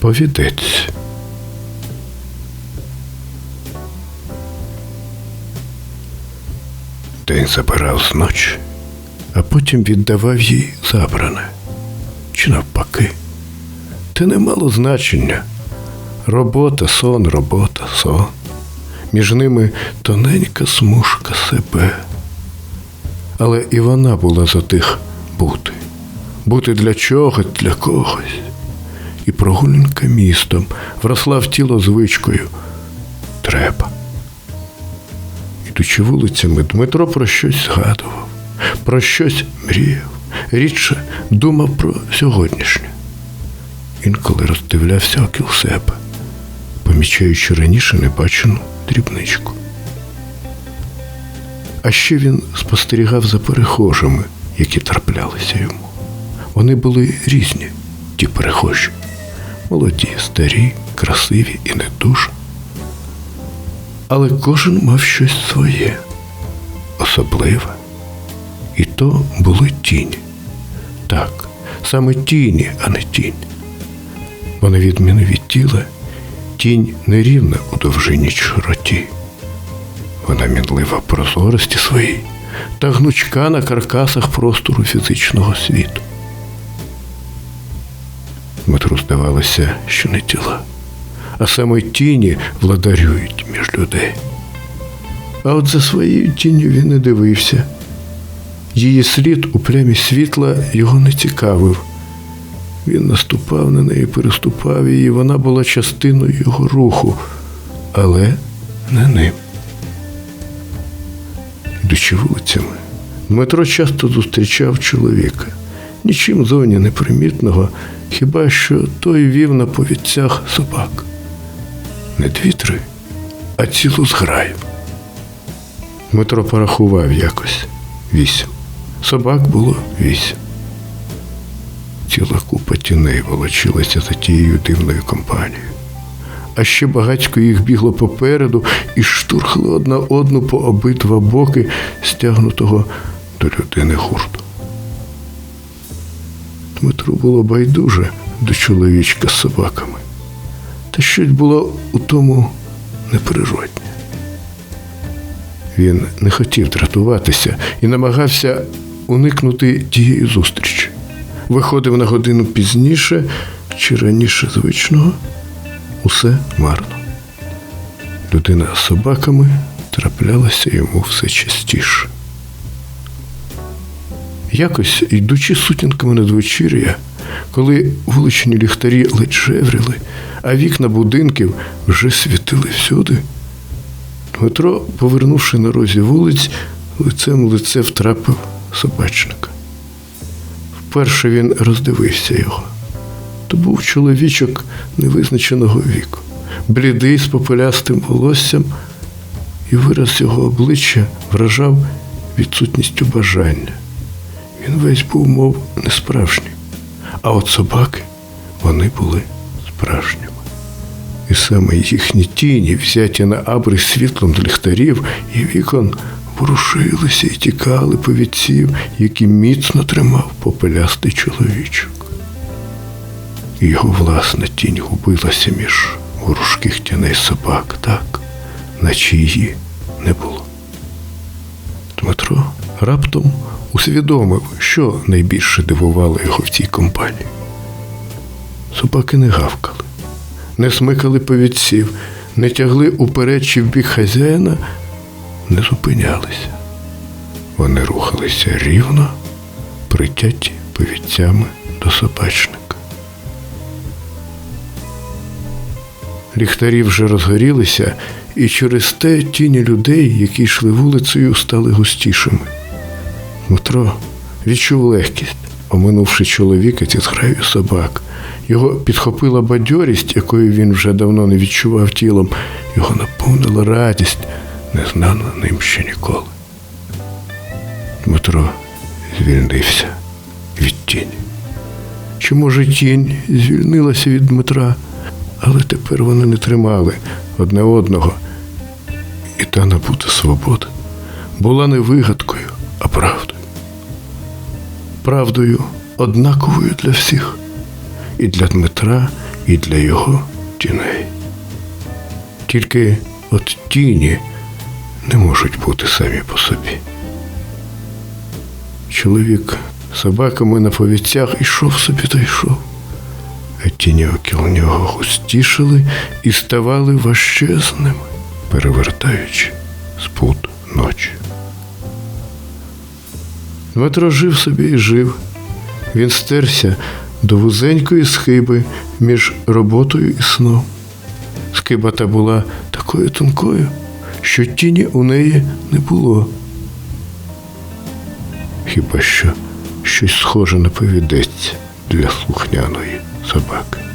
Повідець. День забирав з ночі, а потім віддавав їй забране. Чи навпаки. Те не мало значення. Робота, сон, робота, сон. Між ними тоненька смужка себе. Але і вона була за тих бути. Бути для чогось, для когось. І прогулянка містом вросла в тіло звичкою. Треба. Ідучи вулицями, Дмитро про щось згадував, про щось мріяв, рідше думав про сьогоднішнє. Інколи роздивлявся окіл себе, помічаючи раніше небачену дрібничку. А ще він спостерігав за перехожими, які траплялися йому. Вони були різні, ті перехожі, молоді, старі, красиві і не дуже. Але кожен мав щось своє, особливе. І то були тіні. Так, саме тіні, а не тінь. Бо на відміну від тіла, тінь нерівна у довжині широті. Вона мінлива прозорості своїй та гнучка на каркасах простору фізичного світу. Дмитру здавалося, що не тіла, а саме тіні владарюють між людей. А от за своєю тінню він не дивився. Її слід у плямі світла його не цікавив. Він наступав на неї, переступав її, вона була частиною його руху, але не ним. Йдучи вулицями, Дмитро часто зустрічав чоловіка, нічим зовні непримітного, хіба що той вів на повідцях собак. Не дві-три, а цілу зграю. Дмитро порахував якось вісім. Собак було вісім. Ціла купа тіней волочилася за тією дивною компанією. А ще багатько їх бігло попереду і штурхали одна одну по обидва боки стягнутого до людини гурту. Дмитру було байдуже до чоловічка з собаками, та щось було у тому неприродне. Він не хотів дратуватися і намагався уникнути тієї зустрічі. Виходив на годину пізніше чи раніше звичного, усе марно. Людина з собаками траплялася йому все частіше. Якось, йдучи сутінками надвечір'я, коли вуличні ліхтарі ледь жевріли, а вікна будинків вже світили всюди, Дмитро, повернувши на розі вулиць, лицем в лице втрапив собачника. Вперше він роздивився його. То був чоловічок невизначеного віку, блідий з попелястим волоссям, і вираз його обличчя вражав відсутністю бажання. Він весь був, мов несправжній. А от собаки вони були справжніми. І саме їхні тіні, взяті на абри світлом ліхтарів і вікон, ворушилися і тікали по повідців, які міцно тримав попелястий чоловічок. І його власна тінь губилася між ворожких тіней собак так, наче її не було. Дмитро раптом усвідомив, що найбільше дивувало його в цій компанії. Собаки не гавкали, не смикали повідців, не тягли уперед чи в бік хазяїна, не зупинялися. Вони рухалися рівно, притяті повідцями до собачника. Ліхтарі вже розгорілися, і через те тіні людей, які йшли вулицею, стали густішими. Дмитро відчув легкість, оминувши чоловіка зі зграю собак. Його підхопила бадьорість, якої він вже давно не відчував тілом, його наповнила радість, не знана ним ще ніколи. Дмитро звільнився від тіні. Чи, може, тінь звільнилася від Дмитра, але тепер вони не тримали одне одного. І та набута свобода була не вигадкою. Правдою однаковою для всіх, і для Дмитра, і для його тіней. Тільки от тіні не можуть бути самі по собі. Чоловік собаками на повідцях ішов собі та йшов, а тіні окіл нього густішали і ставали важчезними, перевертаючи спут ночі. Дмитро жив собі і жив. Він стерся до вузенької схиби між роботою і сном. Скиба та була такою тонкою, що тіні у неї не було. Хіба що щось схоже на повідець для слухняної собаки.